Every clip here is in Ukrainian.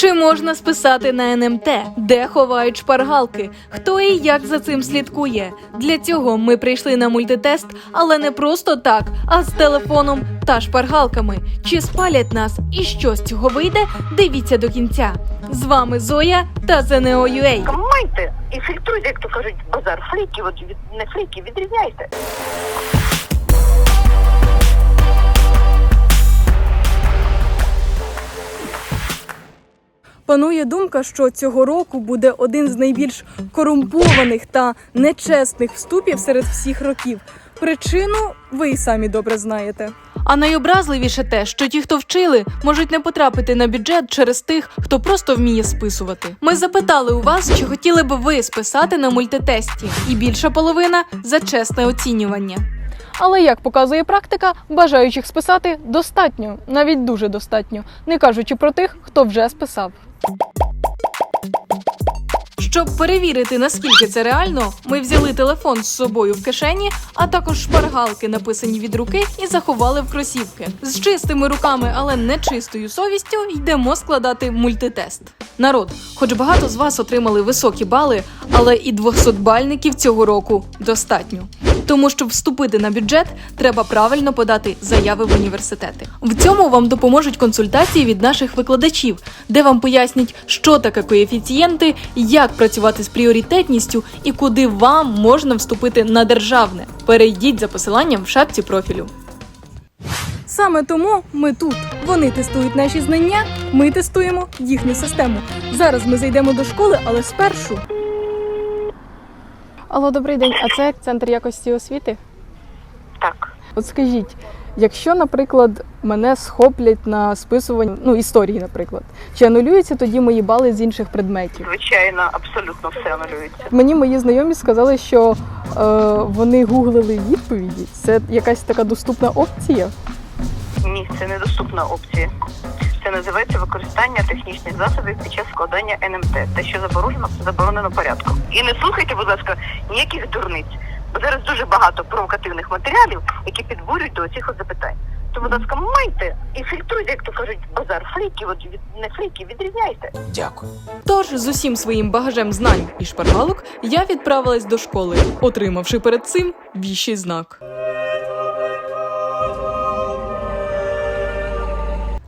Чи можна списати на НМТ? Де ховають шпаргалки? Хто і як за цим слідкує? Для цього ми прийшли на мультитест, але не просто так, а з телефоном та шпаргалками. Чи спалять нас і що з цього вийде? Дивіться до кінця. З вами Зоя та ЗНО.UA. Майте і фільтруйте, як то кажуть, базар. Фріки, от від не фріки, відрізняйте. Панує думка, що цього року буде один з найбільш корумпованих та нечесних вступів серед всіх років. Причину ви й самі добре знаєте. А найобразливіше те, що ті, хто вчили, можуть не потрапити на бюджет через тих, хто просто вміє списувати. Ми запитали у вас, чи хотіли би ви списати на мультитесті, і більша половина за чесне оцінювання. Але як показує практика, бажаючих списати достатньо, навіть дуже достатньо, не кажучи про тих, хто вже списав. Щоб перевірити, наскільки це реально, ми взяли телефон з собою в кишені, а також шпаргалки, написані від руки, і заховали в кросівки. З чистими руками, але не чистою совістю, йдемо складати мультитест. Народ, хоч багато з вас отримали високі бали, але і 200-бальників цього року достатньо. Тому щоб вступити на бюджет, треба правильно подати заяви в університети. В цьому вам допоможуть консультації від наших викладачів, де вам пояснять, що таке коефіцієнти, як працювати з пріоритетністю і куди вам можна вступити на державне. Перейдіть за посиланням в шапці профілю. Саме тому ми тут. Вони тестують наші знання, ми тестуємо їхню систему. Зараз ми зайдемо до школи, але спершу. Алло, добрий день. А це центр якості освіти? Так. От скажіть, якщо, наприклад, мене схоплять на списуванні, ну історії, наприклад, чи анулюються тоді мої бали з інших предметів? Звичайно, абсолютно все анулюється. Мені мої знайомі сказали, що е, вони гуглили відповіді. Це якась така доступна опція. Ні, це недоступна опція. Це називається використання технічних засобів під час складання НМТ, те, що заборонено заборонено порядком. І не слухайте, будь ласка, ніяких дурниць. Бо зараз дуже багато провокативних матеріалів, які підбурюють до цих запитань. То, будь ласка, майте і фільтруйте, як то кажуть, базар. Фріки, от від не фріки, відрізняйте. Дякую. Тож з усім своїм багажем знань і шпаргалок я відправилась до школи, отримавши перед цим віщий знак.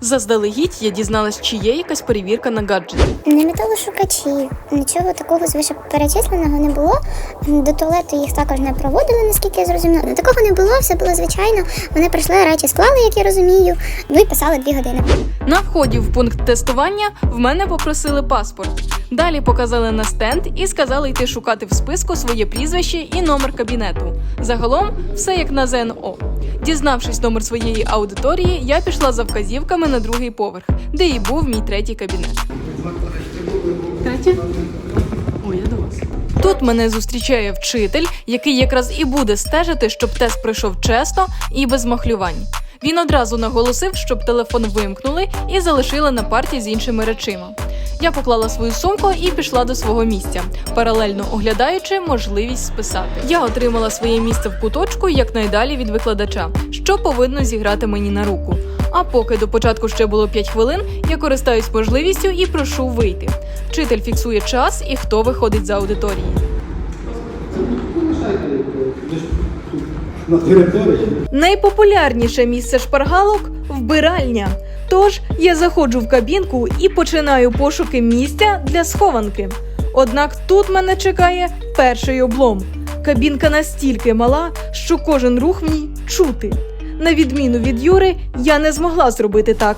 Заздалегідь я дізналась, чи є якась перевірка на гаджети. Не металошукачі, нічого такого з вищеперечисленого не було. До туалету їх також не проводили, наскільки я зрозуміла. Такого не було, все було звичайно. Вони прийшли, речі склали, як я розумію. Ну і писали дві години. На вході в пункт тестування в мене попросили паспорт. Далі показали на стенд і сказали йти шукати в списку своє прізвище і номер кабінету. Загалом все як на ЗНО. Дізнавшись номер своєї аудиторії, я пішла за вказівками на другий поверх, де і був мій третій кабінет. Тут мене зустрічає вчитель, який якраз і буде стежити, щоб тест пройшов чесно і без махлювань. Він одразу наголосив, щоб телефон вимкнули і залишили на парті з іншими речима. Я поклала свою сумку і пішла до свого місця, паралельно оглядаючи можливість списати. Я отримала своє місце в куточку якнайдалі від викладача, що повинно зіграти мені на руку. А поки до початку ще було 5 хвилин, я користаюсь можливістю і прошу вийти. Вчитель фіксує час і хто виходить з аудиторії. Найпопулярніше місце шпаргалок вбиральня. Тож я заходжу в кабінку і починаю пошуки місця для схованки. Однак тут мене чекає перший облом. Кабінка настільки мала, що кожен рух в ній чути. На відміну від Юри, я не змогла зробити так.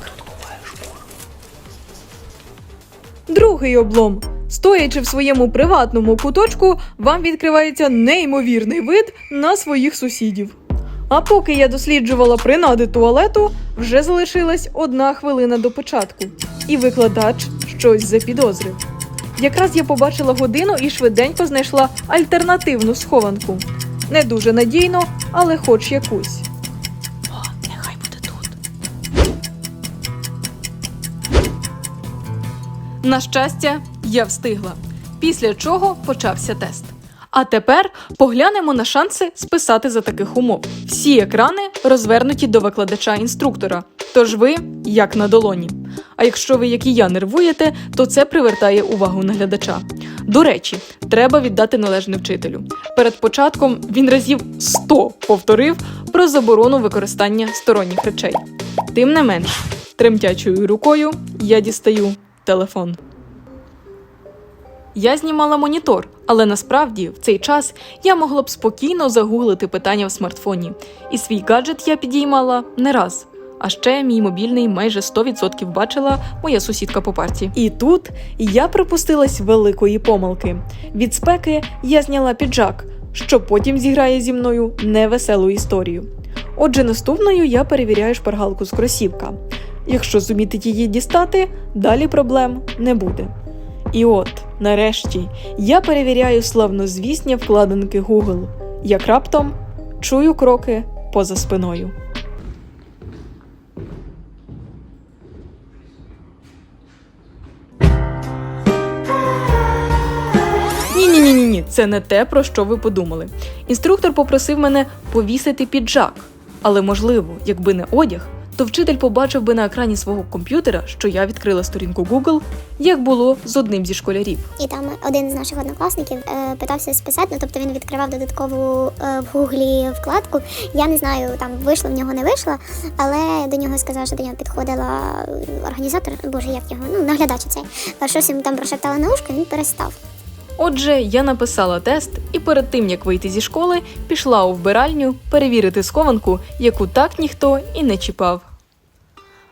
Другий облом. Стоячи в своєму приватному куточку, вам відкривається неймовірний вид на своїх сусідів. А поки я досліджувала принади туалету, вже залишилась одна хвилина до початку, і викладач щось запідозрив. Якраз я побачила годину і швиденько знайшла альтернативну схованку. Не дуже надійно, але хоч якусь. На щастя, я встигла. Після чого почався тест. А тепер поглянемо на шанси списати за таких умов. Всі екрани розвернуті до викладача-інструктора, тож ви як на долоні. А якщо ви, як і я, нервуєте, то це привертає увагу наглядача. До речі, треба віддати належне вчителю. Перед початком він разів 100 повторив про заборону використання сторонніх речей. Тим не менш, тремтячою рукою я дістаю телефон. Я знімала монітор, але насправді в цей час я могла б спокійно загуглити питання в смартфоні. І свій гаджет я підіймала не раз. А ще мій мобільний майже 100% бачила моя сусідка по парті. І тут я припустилась великої помилки. Від спеки я зняла піджак, що потім зіграє зі мною невеселу історію. Отже, наступною я перевіряю шпаргалку з кросівка. Якщо зуміти її дістати, далі проблем не буде. І от, нарешті, я перевіряю славнозвісні вкладинки Google, як раптом чую кроки поза спиною. Ні, ні, ні, ні, ні, це не те, про що ви подумали. Інструктор попросив мене повісити піджак, але можливо, якби не одяг, то вчитель побачив би на екрані свого комп'ютера, що я відкрила сторінку Google, як було з одним зі школярів. І там один з наших однокласників е, питався списати, ну тобто він відкривав додаткову е, в гуглі вкладку. Я не знаю, там вийшло в нього, не вийшло, але до нього сказав, що до нього підходила організатор, боже, як його, ну наглядач цей. Щось йому там прошептала на ушко, він перестав. Отже, я написала тест і перед тим як вийти зі школи, пішла у вбиральню перевірити схованку, яку так ніхто і не чіпав.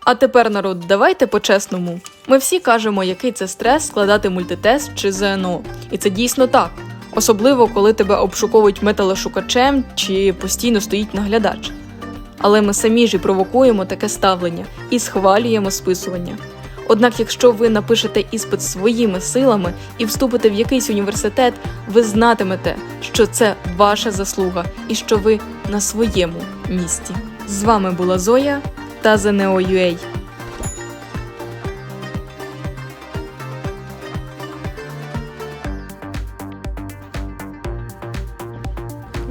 А тепер, народ, давайте по-чесному. Ми всі кажемо, який це стрес складати мультитест чи ЗНО. І це дійсно так. Особливо, коли тебе обшуковують металошукачем чи постійно стоїть наглядач. Але ми самі ж і провокуємо таке ставлення і схвалюємо списування. Однак, якщо ви напишете іспит своїми силами і вступите в якийсь університет, ви знатимете, що це ваша заслуга і що ви на своєму місці. З вами була Зоя та ЗНО.UA.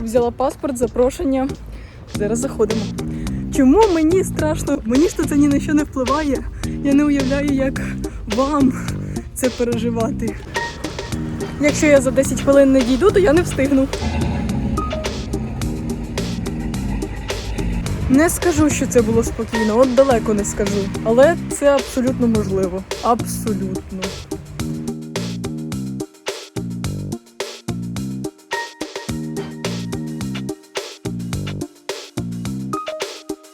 Взяла паспорт, запрошення. Зараз заходимо. Чому мені страшно? Мені ж це ні на що не впливає. Я не уявляю, як вам це переживати. Якщо я за 10 хвилин не дійду, то я не встигну. Не скажу, що це було спокійно, от далеко не скажу. Але це абсолютно можливо. Абсолютно.